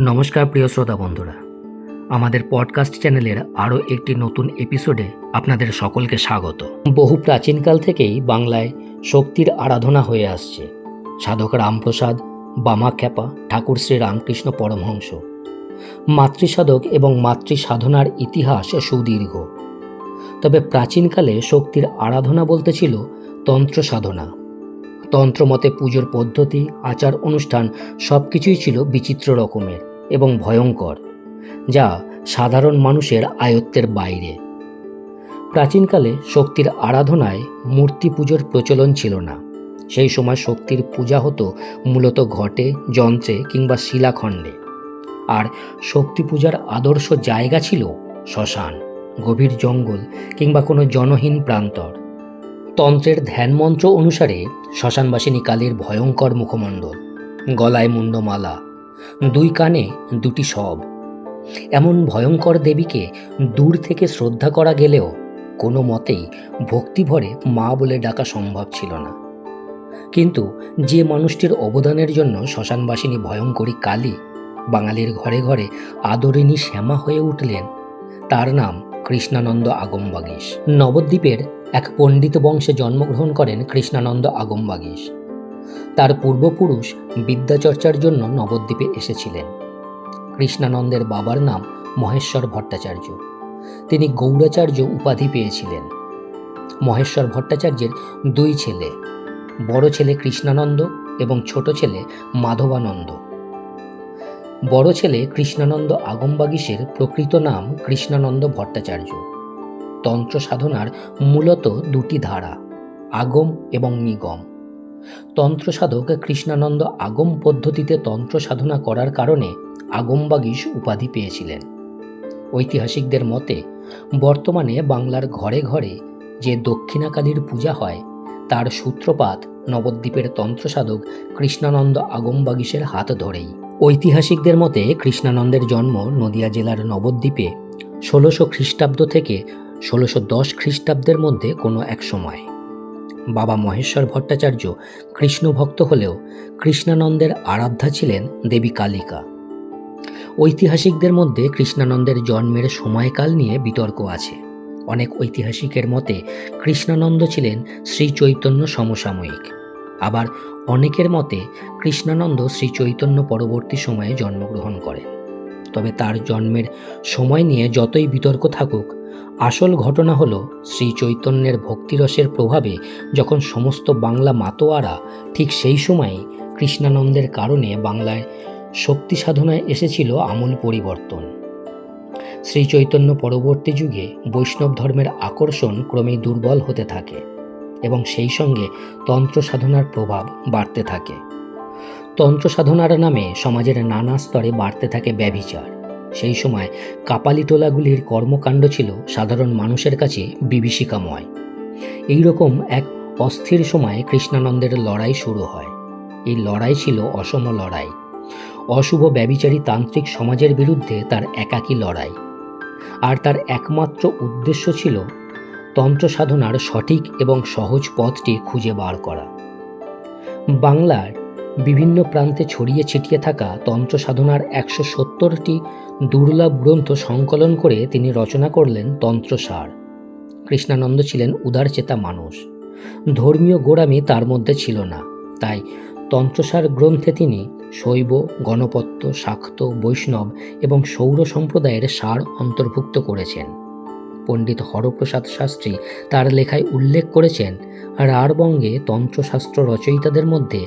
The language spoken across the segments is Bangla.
নমস্কার প্রিয় শ্রোতা বন্ধুরা। আমাদের পডকাস্ট চ্যানেলের আরও একটি নতুন এপিসোডে আপনাদের সকলকে স্বাগত। বহু প্রাচীনকাল থেকেই বাংলায় শক্তির আরাধনা হয়ে আসছে। সাধক রামপ্রসাদ বামাখ্যাপা ঠাকুর শ্রী রামকৃষ্ণ পরমহংস। মাতৃসাধক এবং মাতৃ সাধনার ইতিহাস সুদীর্ঘ। তবে প্রাচীনকালে শক্তির আরাধনা বলতে ছিল তন্ত্র সাধনা। তন্ত্রমতে পুজোর পদ্ধতি আচার অনুষ্ঠান সব কিছুই ছিল বিচিত্র রকমের। এবং ভয়ঙ্কর, যা সাধারণ মানুষের আয়ত্তের বাইরে। প্রাচীনকালে শক্তির আরাধনায় মূর্তি পুজোর প্রচলন ছিল না। সেই সময় শক্তির পূজা হতো মূলত ঘটে, যন্ত্রে কিংবা শিলাখণ্ডে। আর শক্তি পূজার আদর্শ জায়গা ছিল শ্মশান, গভীর জঙ্গল কিংবা কোনো জনহীন প্রান্তর। তন্ত্রের ধ্যানমন্ত্র অনুসারে শ্মশানবাসিনী কালীর ভয়ঙ্কর মুখমণ্ডল, গলায় মুন্ডমালা দুই কানে দুটি সব। এমন ভয়ঙ্কর দেবীকে দূর থেকে শ্রদ্ধা করা গেলেও কোনো মতেই ভক্তিভরে মা বলে ডাকা সম্ভব ছিল না। কিন্তু যে মানুষটির অবদানের জন্য শ্মশানবাসিনী ভয়ঙ্করী কালী বাঙালির ঘরে ঘরে আদরিণী শ্যামা হয়ে উঠলেন, তার নাম কৃষ্ণানন্দ আগমবাগীশ। নবদ্বীপের এক পণ্ডিত বংশে জন্মগ্রহণ করেন কৃষ্ণানন্দ আগমবাগীশ। তার পূর্বপুরুষ বিদ্যাচর্চার জন্য নবদ্বীপে এসেছিলেন। কৃষ্ণানন্দের বাবার নাম মহেশ্বর ভট্টাচার্য। তিনি গৌরাচার্য উপাধি পেয়েছিলেন। মহেশ্বর ভট্টাচার্যের দুই ছেলে, বড় ছেলে কৃষ্ণানন্দ এবং ছোট ছেলে মাধবানন্দ। বড় ছেলে কৃষ্ণানন্দ আগমবাগীশের প্রকৃত নাম কৃষ্ণানন্দ ভট্টাচার্য। তন্ত্র সাধনার মূলত দুটি ধারা, আগম এবং নিগম। তন্ত্র সাধক কৃষ্ণানন্দ আগম পদ্ধতিতে তন্ত্র সাধনা করার কারণে আগমবাগীশ উপাধি পেয়েছিলেন। ঐতিহাসিকদের মতে, বর্তমানে বাংলার ঘরে ঘরে যে দক্ষিণাকালীর পূজা হয়, তার সূত্রপাত নবদ্বীপের তন্ত্র সাধক কৃষ্ণানন্দ আগমবাগীশের হাত ধরেই। ঐতিহাসিকদের মতে, কৃষ্ণানন্দের জন্ম নদিয়া জেলার নবদ্বীপে ষোলোশো খ্রিস্টাব্দ থেকে ষোলোশো দশ খ্রিস্টাব্দের মধ্যে কোনো এক সময়। বাবা মহেশ্বর ভট্টাচার্য কৃষ্ণ ভক্ত হলেও কৃষ্ণানন্দের আরাধ্যা ছিলেন দেবী কালিকা। ঐতিহাসিকদের মধ্যে কৃষ্ণানন্দের জন্মের সময়কাল নিয়ে বিতর্ক আছে। অনেক ঐতিহাসিকের মতে কৃষ্ণানন্দ ছিলেন শ্রী চৈতন্য সমসাময়িক। আবার অনেকের মতে কৃষ্ণানন্দ শ্রী চৈতন্য পরবর্তী সময়ে জন্মগ্রহণ করেন। তবে তার জন্মের সময় নিয়ে যতই বিতর্ক থাকুক আসল ঘটনা হলো শ্রী চৈতন্যের ভক্তিরসের প্রভাবে যখন সমস্ত বাংলা মাতোয়ারা ঠিক সেই সময়ে কৃষ্ণানন্দের কারণে বাংলায় শক্তি সাধনায় এসেছিল আমূল পরিবর্তন। শ্রী চৈতন্য পরবর্তী যুগে বৈষ্ণব ধর্মের আকর্ষণ ক্রমেই দুর্বল হতে থাকে এবং সেই সঙ্গে তন্ত্র সাধনার প্রভাব বাড়তে থাকে। তন্ত্র সাধনার নামে সমাজের নানা স্তরে বাড়তে থাকে ব্যভিচার। সেই সময় কাপালিটোলাগুলির কর্মকাণ্ড ছিল সাধারণ মানুষের কাছে বিভীষিকাময়। এইরকম এক অস্থির সময়ে কৃষ্ণানন্দের লড়াই শুরু হয়। এই লড়াই ছিল অসম লড়াই। অশুভ ব্যবিচারী তান্ত্রিক সমাজের বিরুদ্ধে তার একাকী লড়াই। আর তার একমাত্র উদ্দেশ্য ছিল তন্ত্র সাধনার সঠিক এবং সহজ পথটি খুঁজে বার করা। বাংলার বিভিন্ন প্রান্তে ছড়িয়ে ছিটিয়ে থাকা তন্ত্র সাধনার একশো সত্তরটি দুর্লভ গ্রন্থ সংকলন করে তিনি রচনা করলেন তন্ত্রসার। কৃষ্ণানন্দ ছিলেন উদারচেতা মানুষ। ধর্মীয় গোড়ামি তার মধ্যে ছিল না। তাই তন্ত্রসার গ্রন্থে তিনি শৈব, গণপত্য, শাক্ত, বৈষ্ণব এবং সৌর সম্প্রদায়ের সার অন্তর্ভুক্ত করেছেন। পণ্ডিত হরপ্রসাদ শাস্ত্রী তার লেখায় উল্লেখ করেছেন রাঢ়বঙ্গে তন্ত্রশাস্ত্র রচয়িতাদের মধ্যে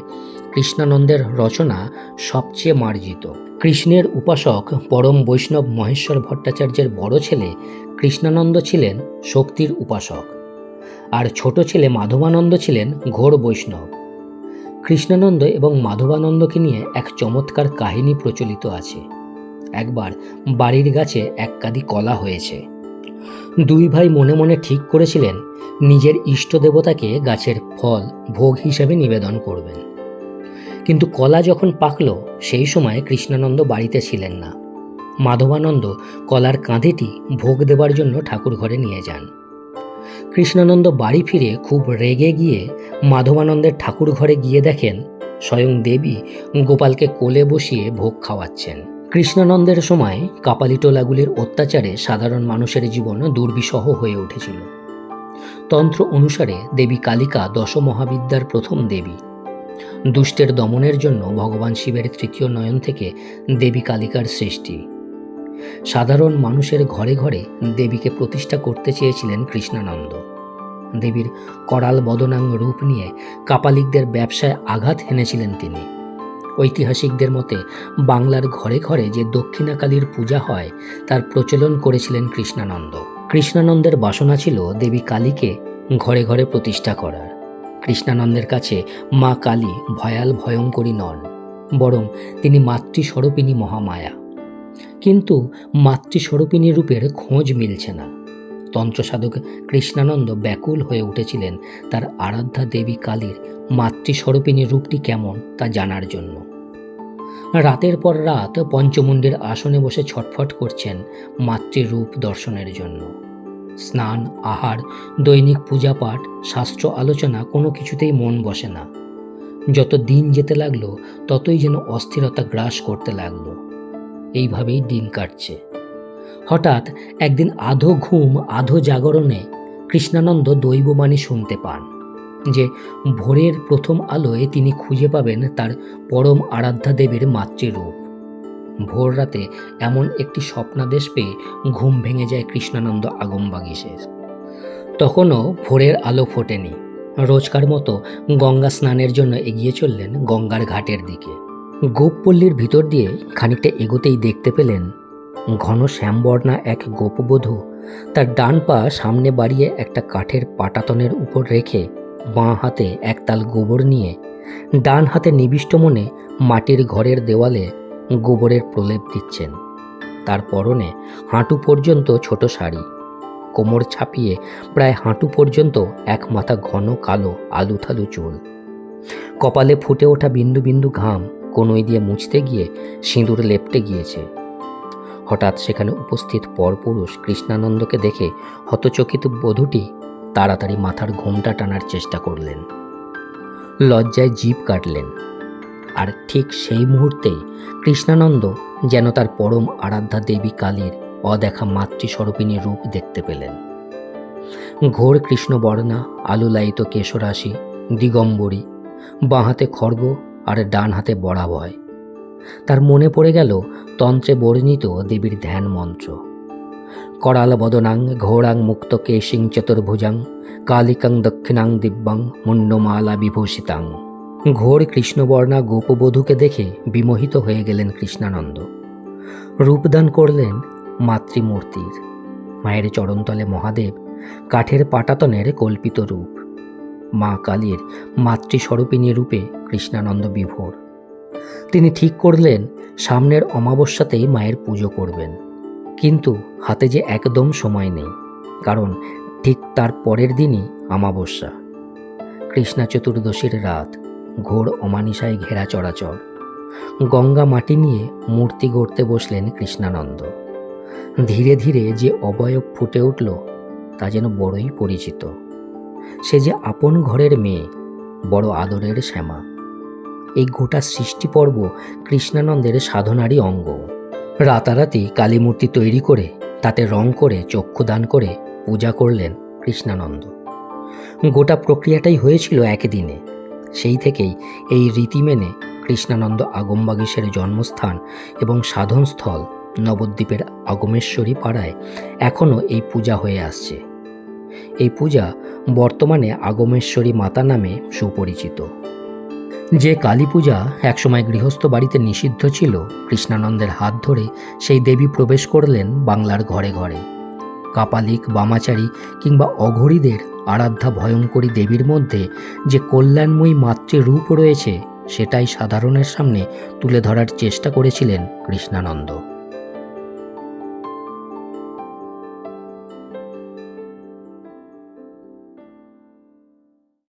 কৃষ্ণানন্দের রচনা সবচেয়ে মার্জিত। কৃষ্ণের উপাসক পরম বৈষ্ণব মহেশ্বর ভট্টাচার্যের বড় ছেলে কৃষ্ণানন্দ ছিলেন শক্তির উপাসক। আর ছোট ছেলে মাধবানন্দ ছিলেন ঘোর বৈষ্ণব। কৃষ্ণানন্দ এবং মাধবানন্দকে নিয়ে এক চমৎকার কাহিনী প্রচলিত আছে। একবার বাড়ির গাছে এক কাদি কলা হয়েছে। দুই ভাই মনে মনে ঠিক করেছিলেন, নিজের ইষ্ট দেবতাকে গাছের ফল ভোগ হিসেবে নিবেদন করবেন। কিন্তু কলা যখন পাকল, সেই সময় কৃষ্ণানন্দ বাড়িতে ছিলেন না। মাধবানন্দ কলার কাঁধেটি ভোগ দেবার জন্য ঠাকুর ঘরে নিয়ে যান। কৃষ্ণানন্দ বাড়ি ফিরে খুব রেগে গিয়ে মাধবানন্দের ঠাকুর ঘরে গিয়ে দেখেন, স্বয়ং দেবী গোপালকে কোলে বসিয়ে ভোগ খাওয়াচ্ছেন। কৃষ্ণানন্দের সময় কাপালিটোলাগুলির অত্যাচারে সাধারণ মানুষের জীবন দুর্বিষহ হয়ে উঠেছিল। তন্ত্র অনুসারে দেবী কালিকা দশ মহাবিদ্যার প্রথম দেবী। দুষ্টের দমনের জন্য ভগবান শিবের তৃতীয় নয়ন থেকে দেবী কালিকার সৃষ্টি। সাধারণ মানুষের ঘরে ঘরে দেবীকে প্রতিষ্ঠা করতে চেয়েছিলেন কৃষ্ণানন্দ। দেবীর করাল বদনাং রূপ নিয়ে কাপালিকদের ব্যবসায় আঘাত হেনেছিলেন তিনি। ঐতিহাসিকদের মতে বাংলার ঘরে ঘরে যে দক্ষিণাকালীর পূজা হয়, তার প্রচলন করেছিলেন কৃষ্ণানন্দ। কৃষ্ণানন্দের বাসনা ছিল দেবী কালীকে ঘরে ঘরে প্রতিষ্ঠা করার। কৃষ্ণানন্দের কাছে মা কালী ভয়াল ভয়ঙ্করী নন, বরং তিনি মাতৃস্বরূপিণী মহামায়া। কিন্তু মাতৃস্বরূপিণী রূপের খোঁজ মিলছে না। তন্ত্রসাধক কৃষ্ণানন্দ ব্যাকুল হয়ে উঠেছিলেন তার আরাধ্যা দেবী কালীর মাতৃস্বরূপিণী রূপটি কেমন তা জানার জন্য। রাতের পর রাত পঞ্চমুণ্ডের আসনে বসে ছটফট করছেন মাতৃরূপ দর্শনের জন্য। স্নান, আহার, দৈনিক পূজা পাঠ শাস্ত্র আলোচনা কোনো কিছুতেই মন বসে না। যত দিন যেতে লাগল, ততই যেন অস্থিরতা গ্রাস করতে লাগল। এইভাবেই দিন কাটছে। হঠাৎ একদিন আধো ঘুম, আধো জাগরণে কৃষ্ণানন্দ দৈববাণী শুনতে পান, যে ভোরের প্রথম আলোয় তিনি খুঁজে পাবেন তার পরম আরাধ্যা দেবীর মাতৃরূপ ভোর রাতে এমন একটি স্বপ্নাদেশ পেয়ে ঘুম ভেঙে যায় কৃষ্ণানন্দ আগমবাগিসের তখনও ভোরের আলো ফোটেনি। রোজকার মতো গঙ্গা স্নানের জন্য এগিয়ে চললেন গঙ্গার ঘাটের দিকে। গোপপল্লীর ভিতর দিয়ে খানিকটা এগোতেই দেখতে পেলেন ঘন শ্যামবর্ণা এক গোপবধূ। তার ডান পা সামনে বাড়িয়ে একটা কাঠের পাটাতনের উপর রেখে বাঁ হাতে একতাল গোবর নিয়ে, ডান হাতে নিবিষ্ট মনে মাটির ঘরের দেওয়ালে গোবরের প্রলেপ দিচ্ছেন। তার পরনে হাঁটু পর্যন্ত ছোট শাড়ি। কোমর ছাপিয়ে প্রায় হাঁটু পর্যন্ত এক মাথা ঘন কালো আলুথালু চুল। কপালে ফুটে ওঠা বিন্দু বিন্দু ঘাম কোনোই দিয়ে মুছতে গিয়ে সিঁদুর লেপটে গিয়েছে। হঠাৎ সেখানে উপস্থিত পরপুরুষ কৃষ্ণানন্দকে দেখে হতচকিত বধূটি তাড়াতাড়ি মাথার ঘোমটা টানার চেষ্টা করলেন। লজ্জায় জিভ কাটলেন। আর ঠিক সেই মুহূর্তেই কৃষ্ণানন্দ যেন তার পরম আরাধ্যা দেবী কালীর অদেখা মাতৃস্বরূপিণী রূপ দেখতে পেলেন। ঘোর কৃষ্ণবর্ণা, আলুলায়িত কেশরাশি, দিগম্বরী, বাঁ হাতে খড়গ আর ডান হাতে বড়াভয় তার মনে পড়ে গেল তন্ত্রে বর্ণিত দেবীর ধ্যান মন্ত্র। করাল বদনাং ঘোড়াং মুক্ত কেশিং চতুর্ভুজাং, কালিকাং দক্ষিণাং দিব্যাং মুন্ডমালা বিভূষিতাং। ঘোর কৃষ্ণবর্ণা গোপবধূকে দেখে বিমোহিত হয়ে গেলেন কৃষ্ণানন্দ। রূপদান করলেন মাতৃমূর্তির। মায়ের চরণতলে মহাদেব কাঠের পাটাতনের কল্পিত রূপ। মা কালীর মাতৃস্বরূপিণী রূপে কৃষ্ণানন্দ বিভোর। তিনি ঠিক করলেন, সামনের অমাবস্যাতেই মায়ের পুজো করবেন। কিন্তু হাতে যে একদম সময় নেই, কারণ ঠিক তার পরের দিনই অমাবস্যা। কৃষ্ণা চতুর্দশীর রাত। ঘোর অমানিসায় ঘেরা চরাচর। গঙ্গা মাটি নিয়ে মূর্তি গড়তে বসলেন কৃষ্ণানন্দ। ধীরে ধীরে যে অবয়ব ফুটে উঠল, তা যেন বড়ই পরিচিত। সে যে আপন ঘরের মেয়ে, বড় আদরের শ্যামা। এই গোটা সৃষ্টি পর্ব কৃষ্ণানন্দের সাধনারই অঙ্গ। রাতারাতি কালী মূর্তি তৈরি করে, তাতে রং করে, চক্ষুদান করে পূজা করলেন কৃষ্ণানন্দ। গোটা প্রক্রিয়াটাই হয়েছিল একদিনে। সেই থেকেই এই রীতি মেনে কৃষ্ণানন্দ আগমবাগীশের জন্মস্থান এবং সাধনস্থল নবদ্বীপের আগমেশ্বরী পাড়ায় এখনও এই পূজা হয়ে আসছে। এই পূজা বর্তমানে আগমেশ্বরী মাতা নামে সুপরিচিত। যে কালী পূজা একসময় গৃহস্থ বাড়িতে নিষিদ্ধ ছিল, কৃষ্ণানন্দের হাত ধরে সেই দেবী প্রবেশ করলেন বাংলার ঘরে ঘরে। কাপালিক, বামাচারী কিংবা অঘরীদের আরাধ্যা ভয়ঙ্করী দেবীর মধ্যে যে কল্যাণময়ী মাতৃরূপ রয়েছে, সেটাই সাধারণের সামনে তুলে ধরার চেষ্টা করেছিলেন কৃষ্ণানন্দ।